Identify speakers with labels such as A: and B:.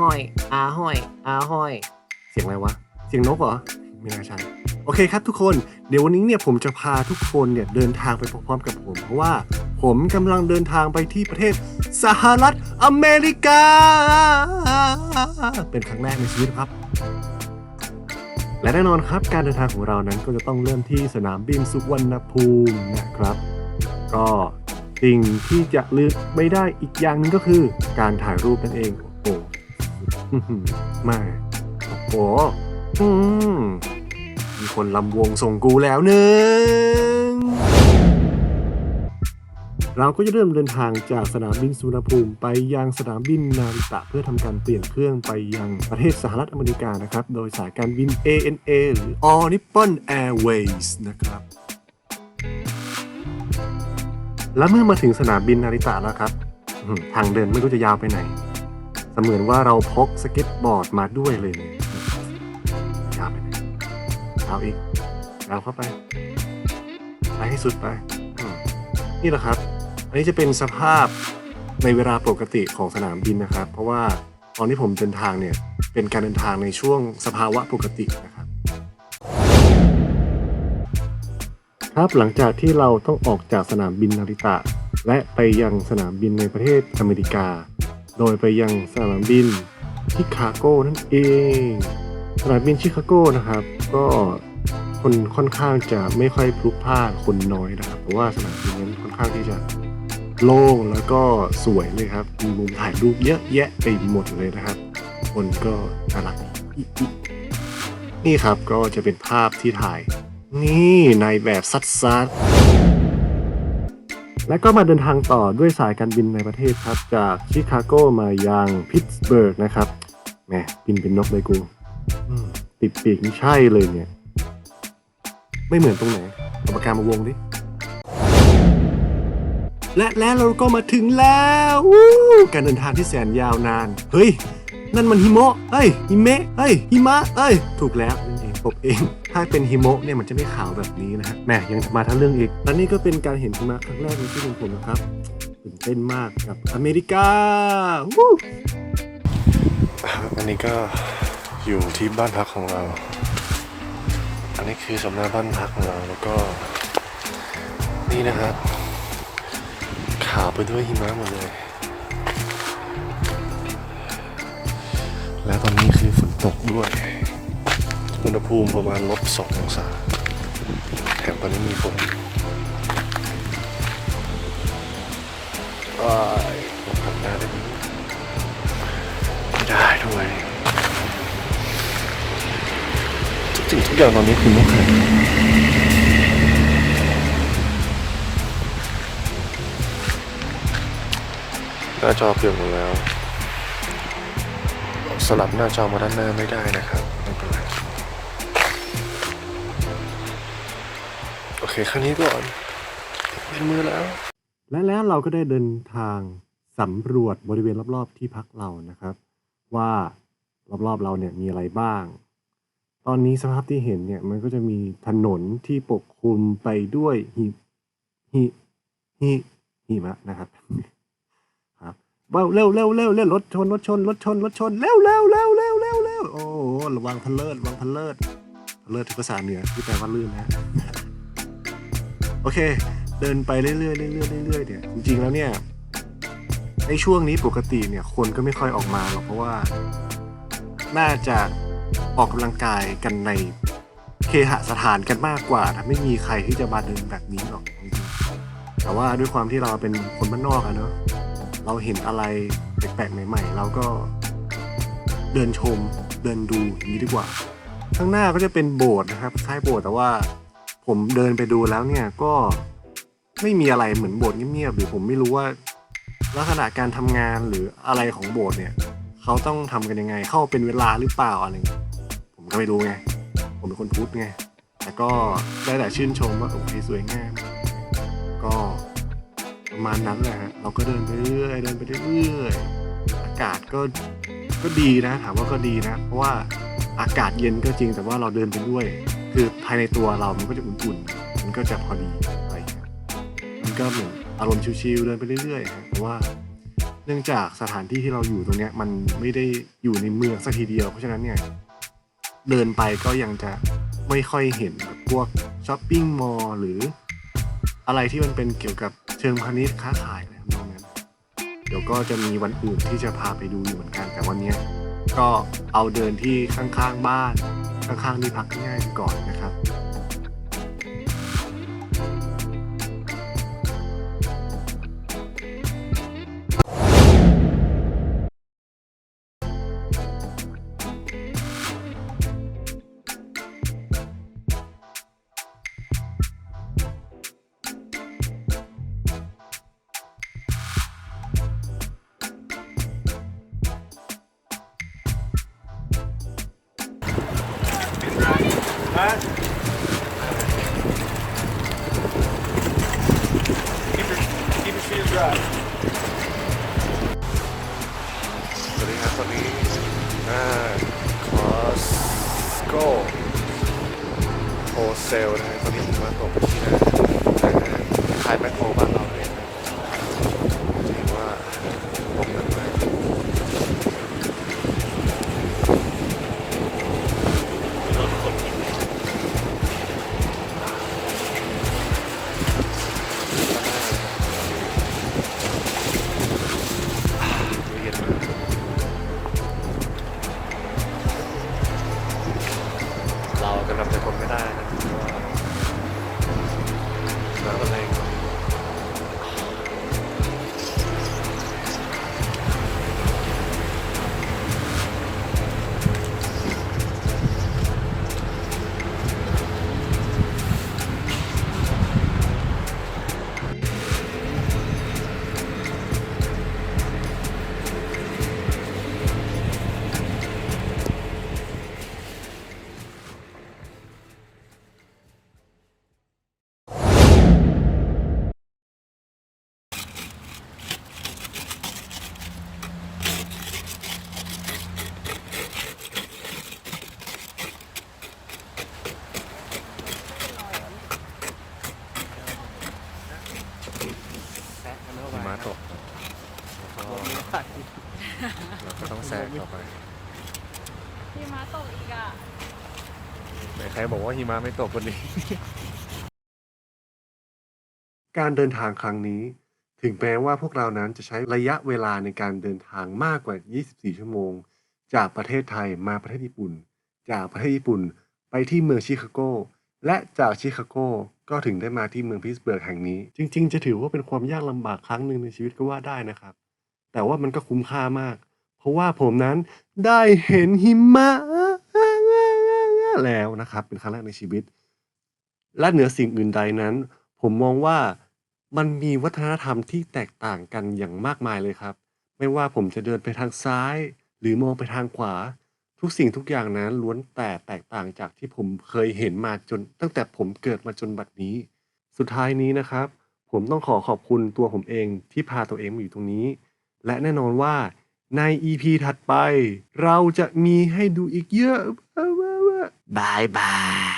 A: ห้อยอาห้อยอาห้อย
B: เสียงอะไรวะ เสียงนกเหรอ ไม่น่าใช่โอเคครับทุกคน เดี๋ยววันนี้เนี่ยผมจะพาทุกคนเนี่ยเดินทางไปพร้อมๆกับผม เพราะว่าผมกำลังเดินทางไปที่ประเทศสหรัฐอเมริกา เป็นครั้งแรกในชีวิตครับ และแน่นอนครับการเดินทางของเรานั้นก็จะต้องเริ่มที่สนามบินสุวรรณภูมินะครับ ก็สิ่งที่จะลืมไม่ได้อีกอย่างหนึงก็คือการถ่ายรูปนั่นเอง มาโอ้โหอืมมีคนลำวงส่งกูแล้วหนึ่งเราก็จะเริ่มเดินทางจากสนามบินสุวรรณภูมิไปยังสนามบินนาริตะเพื่อทำการเปลี่ยนเครื่องไปยังประเทศสหรัฐอเมริกานะครับ โดยสายการบิน ANA หรือ All Nippon Airways นะครับ และเมื่อมาถึงสนามบินนาริตะแล้วครับ ทางเดินไม่รู้จะยาวไปไหน เสมือนว่าเราพกสเก็ตบอร์ดมาด้วยเลยเนี่ยยาวไปเอาอีกยาเข้าไปไปให้สุดไปอืมนี่แหละครับ อันนี้จะเป็นสภาพในเวลาปกติของสนามบินนะครับ เพราะว่าตอนที่ผมเดินทางเนี่ย เป็นการเดินทางในช่วงสภาวะปกตินะครับ ครับหลังจากที่เราต้องออกจากสนามบินนาริตะ และไปยังสนามบินในประเทศอเมริกา โดยไปยังสนามบินชิคาโกนั่นเอง สนามบินชิคาโกนะครับ ก็คนค่อนข้างจะไม่ค่อยพลุกพล่านคนน้อยนะครับ เพราะว่าสนามบินนั้นค่อนข้างที่จะโล่งแล้วก็สวยเลยครับมีมุมถ่ายรูปเยอะแยะไปหมดเลยนะครับ คนก็น่ารักอิอินี่ครับก็จะเป็นภาพที่ถ่าย นี่ในแบบซัดซัด และก็มาเดินทางต่อด้วยสายการบินในประเทศครับ จากชิคาโกมายังพิตสเบิร์กนะครับแหมบินเป็นนกเลยกูอืมติดปีกนี่ใช่เลยเนี่ย ไม่เหมือนตรงไหนเอาปากกามาวงดิ และแล้วเราก็มาถึงแล้ววู้การเดินทางที่แสนยาวนาน เฮ้ย นั่นมันฮิโมะเฮ้ยฮิเมะเฮ้ยหิมะเฮ้ย ถูกแล้วนั่นเองผมเอง ถ้าเป็นฮิโมะเนี่ยมันจะไม่ขาวแบบนี้นะฮะแหมยังมาทั้งเรื่องอีกและนี่ก็เป็นการเห็นหิมะครั้งแรกในชีวิตของผมนะครับตื่นเต้นมากกับอเมริกาอันนี้ก็อยู่ที่บ้านพักของเรา อันนี้คือสำนักบ้านพักของเราแล้วก็ นี่นะครับขาวไปด้วยหิมะหมดเลย และตอนนี้คือฝนตกด้วย อุณหภูมิประมาณลบสององศาแถมตอนนี้มีฝนทำหน้ได้ไหมไม่ได้ด้วยทุกสิ่งทุกอย่างตอนนี้คือไม่เคยหน้าจอเปลี่ยนหมดแล้ว สลับหน้าจอมาด้านหน้าไม่ได้นะครับไม่เป็นไรโอเคแค่นี้ก่อนเป็นมือแล้ว และแล้วเราก็ได้เดินทางสำรวจบริเวณรอบๆที่พักเรานะครับ ว่ารอบๆเราเนี่ยมีอะไรบ้าง ตอนนี้สภาพที่เห็นเนี่ยมันก็จะมีถนนที่ปกคลุมไปด้วยหิหิหิหิมะนะครับ เร็วเร็วเร็วเร็วเร็วรถชนรถชนรถชนรถชนเร็วเร็วเร็วเร็วเร็วเร็วโอ้ระวังพันเลิศระวังพันเลิศพันเลิศที่ภาษาเหนือที่แปลว่าลื่นนะโอเค เดินไปเรื่อยๆเรื่อยๆเรื่อยๆเนี่ยจริงๆแล้วเนี่ยในช่วงนี้ปกติเนี่ยคนก็ไม่ค่อยออกมาหรอกเพราะว่า น่าจะออกกำลังกายกันในเคหสถานกันมากกว่าถ้าไม่มีใครที่จะมาเดินแบบนี้หรอกจริงๆแต่ว่าด้วยความที่เราเป็นคนบ้านนอกอะเนอะ เราเห็นอะไรแปลกๆใหม่ๆเราก็เดินชมเดินดูนี้ดีกว่า ข้างหน้าก็จะเป็นโบสถ์นะครับคล้ายโบสถ์แต่ว่าผมเดินไปดูแล้วเนี่ยก็ไม่มีอะไรเหมือนโบสถ์เงียบๆหรือผมไม่รู้ว่า ลักษณะการทำงานหรืออะไรของโบสถ์เนี่ยเขาต้องทำกันยังไงเข้าเป็นเวลาหรือเปล่าอะไรผมก็ไม่รู้ไง ผมเป็นคนพุทธไงแต่ก็ได้แต่ชื่นชมว่าโอเคสวยงามก็ ประมาณนั้นแหละฮะเราก็เดินไปเรื่อยเดินไปเรื่อยอากาศก็ก็ดีนะถามว่าก็ดีนะ เพราะว่าอากาศเย็นก็จริงแต่ว่าเราเดินไปด้วย คือภายในตัวเรามันก็จะอุ่นๆมันก็จะพอดีอะไรอย่างเงี้ยมันก็เหมือนอารมณ์ชิวๆเดินไปเรื่อยๆฮะเพราะว่าเนื่องจากสถานที่ที่เราอยู่ตรงเนี้ยมันไม่ได้อยู่ในเมืองสักทีเดียว เพราะฉะนั้นเนี่ยเดินไปก็ยังจะไม่ค่อยเห็นพวกช้อปปิ้งมอลล์หรืออะไรที่มันเป็นเกี่ยวกับ ชิงพาณิชย์ค้าขายอะไรทำนองนั้น เดี๋ยวก็จะมีวันอื่นที่จะพาไปดูอยู่เหมือนกัน แต่วันนี้ก็เอาเดินที่ข้างๆบ้าน ข้างๆที่พักง่ายๆก่อนนะครับ สวัสดีครับตอนนี้อ่าคอสโก้โฮเซลนะฮะตอนนี้ผมมาตกที่นะขายแมคโครบ้านเรา ตกแล้วก็เราก็ต้องแซงต่อไป
C: พี่ม้าตกอีกอะ
B: ไหนใครบอกว่าหิมะไม่ตกวันนี้ การเดินทางครั้งนี้ ถึงแม้ว่าพวกเรานั้นจะใช้ระยะเวลาในการเดินทางมากกว่า 24 ชั่วโมง จากประเทศไทยมาประเทศญี่ปุ่น จากประเทศญี่ปุ่น ไปที่เมืองชิคาโก และจากชิคาโกก็ถึงได้มาที่เมืองพิตสเบิร์กแห่งนี้ จริง ๆ จะถือว่าเป็นความยากลำบากครั้งหนึ่งในชีวิตก็ว่าได้นะครับ แต่ว่ามันก็คุ้มค่ามาก เพราะว่าผมนั้นได้เห็นหิมะแล้วนะครับ เป็นครั้งแรกในชีวิต และเหนือสิ่งอื่นใดนั้น ผมมองว่ามันมีวัฒนธรรมที่แตกต่างกันอย่างมากมายเลยครับ ไม่ว่าผมจะเดินไปทางซ้าย หรือมองไปทางขวา ทุกสิ่งทุกอย่างนั้นล้วนแต่แตกต่างจากที่ผมเคยเห็นมาจน ตั้งแต่ผมเกิดมาจนบัดนี้ สุดท้ายนี้นะครับ ผมต้องขอขอบคุณตัวผมเองที่พาตัวเองมาอยู่ตรงนี้ และแน่นอนว่าใน EP ถัดไป เราจะมีให้ดูอีกเยอะ
A: บายบาย